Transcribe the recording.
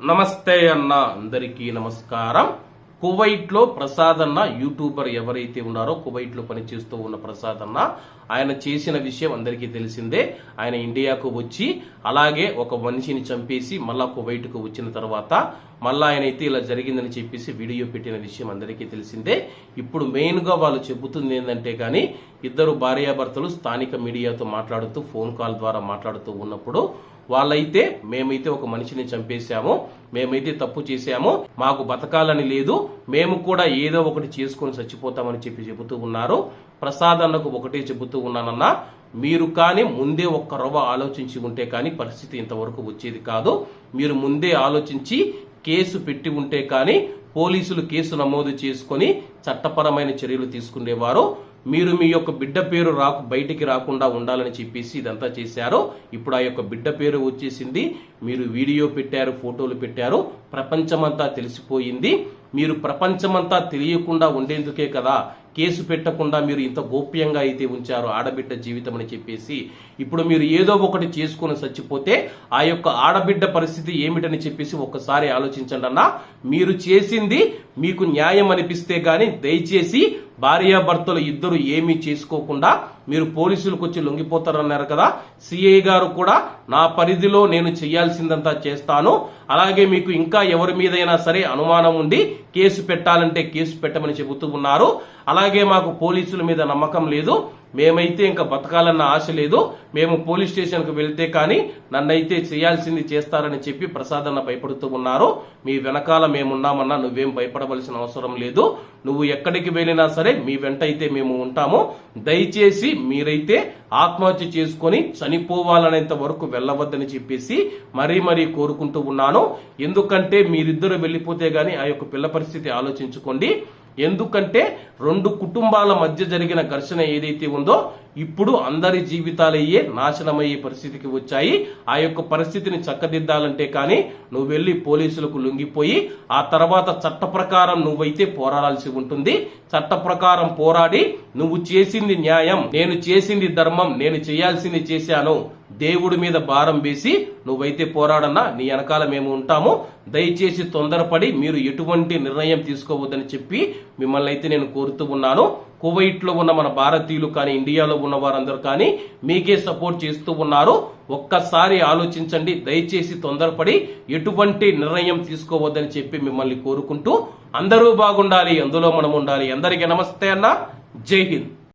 నమస్తే అన్న అందరికీ నమస్కారం. కువైట్లో ప్రసాద్ అన్న యూట్యూబర్ ఎవరైతే ఉన్నారో కువైట్లో పనిచేస్తూ ఉన్న ప్రసాద్ అన్న ఆయన చేసిన విషయం అందరికీ తెలిసిందే. ఆయన ఇండియాకు వచ్చి అలాగే ఒక మనిషిని చంపేసి మళ్ళా కువైట్కు వచ్చిన తర్వాత మళ్ళా ఆయన అయితే ఇలా జరిగిందని చెప్పేసి వీడియో పెట్టిన విషయం అందరికీ తెలిసిందే. ఇప్పుడు మెయిన్గా వాళ్ళు చెబుతుంది ఏంటంటే కానీ ఇద్దరు భార్యాభర్తలు స్థానిక మీడియాతో మాట్లాడుతూ ఫోన్ కాల్ ద్వారా మాట్లాడుతూ ఉన్నప్పుడు వాళ్ళైతే మేమైతే ఒక మనిషిని చంపేశాము మేమైతే తప్పు చేశాము మాకు బతకాలని లేదు మేము కూడా ఏదో ఒకటి చేసుకొని చచ్చిపోతామని చెప్పి చెబుతూ ఉన్నారు. ప్రసాద్ అన్నకు ఒకటే చెబుతూ ఉన్నానన్నా మీరు కానీ ముందే ఒక్క రవ్వ ఆలోచించి ఉంటే కానీ పరిస్థితి ఇంతవరకు వచ్చేది కాదు. మీరు ముందే ఆలోచించి కేసు పెట్టి ఉంటే కానీ పోలీసులు కేసు నమోదు చేసుకొని చట్టపరమైన చర్యలు తీసుకునేవారు. మీరు మీ యొక్క బిడ్డ పేరు రాకు బయటికి రాకుండా ఉండాలని చెప్పేసి ఇదంతా చేశారు. ఇప్పుడు ఆ యొక్క బిడ్డ పేరు వచ్చేసింది. మీరు వీడియో పెట్టారు ఫోటోలు పెట్టారు. ప్రపంచమంతా తెలిసిపోయింది. మీరు ప్రపంచమంతా తెలియకుండా ఉండేందుకే కదా కేసు పెట్టకుండా మీరు ఇంత గోప్యంగా అయితే ఉంచారు ఆడబిడ్డ జీవితం అని చెప్పేసి ఇప్పుడు మీరు ఏదో ఒకటి చేసుకుని చచ్చిపోతే ఆ యొక్క ఆడబిడ్డ పరిస్థితి ఏమిటని చెప్పేసి ఒక్కసారి ఆలోచించండి అన్న. మీరు చేసింది మీకు న్యాయం అనిపిస్తే గాని దయచేసి భార్యాభర్తలు ఇద్దరు ఏమీ చేసుకోకుండా మీరు పోలీసులకు వచ్చి లొంగిపోతారన్నారు కదా. సిఐ గారు కూడా నా పరిధిలో నేను చేయాల్సిందంతా చేస్తాను. అలాగే మీకు ఇంకా ఎవరి మీదైనా సరే అనుమానం ఉండి కేసు పెట్టాలంటే కేసు పెట్టమని చెబుతూ ఉన్నారు. అలాగే అలాగే మాకు పోలీసుల మీద నమ్మకం లేదు. మేమైతే ఇంకా బతకాలన్న ఆశ లేదు. మేము పోలీస్ స్టేషన్కు వెళ్తే కానీ నన్నైతే చేయాల్సింది చేస్తారని చెప్పి ప్రసాద్ అన్న భయపడుతూ ఉన్నారు. మీ వెనకాల మేమున్నామన్నా నువ్వేం భయపడవలసిన అవసరం లేదు. నువ్వు ఎక్కడికి వెళ్ళినా సరే మీ వెంట అయితే మేము ఉంటాము. దయచేసి మీరైతే ఆత్మహత్య చేసుకొని చనిపోవాలనేంత వరకు వెళ్ళవద్దని చెప్పేసి మరీ మరీ కోరుకుంటూ ఉన్నాను. ఎందుకంటే మీరిద్దరు వెళ్ళిపోతే గానీ ఆ యొక్క పిల్ల పరిస్థితి ఆలోచించుకోండి. ఎందుకంటే రెండు కుటుంబాల మధ్య జరిగిన ఘర్షణ ఏదైతే ఉందో ఇప్పుడు అందరి జీవితాలయ్యే నాశనమయ్యే పరిస్థితికి వచ్చాయి. ఆ యొక్క పరిస్థితిని చక్కదిద్దాలంటే కానీ నువ్వు వెళ్ళి పోలీసులకు లొంగిపోయి ఆ తర్వాత చట్ట ప్రకారం నువ్వైతే పోరాడాల్సి ఉంటుంది. చట్ట ప్రకారం పోరాడి నువ్వు చేసింది న్యాయం నేను చేసింది ధర్మం నేను చేయాల్సింది చేశాను. దేవుడి మీద భారం వేసి నువ్వైతే పోరాడన్నా నీ వెనకాల మేము ఉంటాము. దయచేసి తొందరపడి మీరు ఎటువంటి నిర్ణయం తీసుకోవద్దని చెప్పి మిమ్మల్ని అయితే నేను కోరుతూ ఉన్నాను. కువైట్లో ఉన్న మన భారతీయులు కానీ ఇండియాలో ఉన్న వారందరూ కానీ మీకే సపోర్ట్ చేస్తూ ఉన్నారు. ఒక్కసారి ఆలోచించండి. దయచేసి తొందరపడి ఎటువంటి నిర్ణయం తీసుకోవద్దని చెప్పి మిమ్మల్ని కోరుకుంటూ అందరూ బాగుండాలి. అందులో మనం ఉండాలి. అందరికీ నమస్తే అన్న. జై హింద్.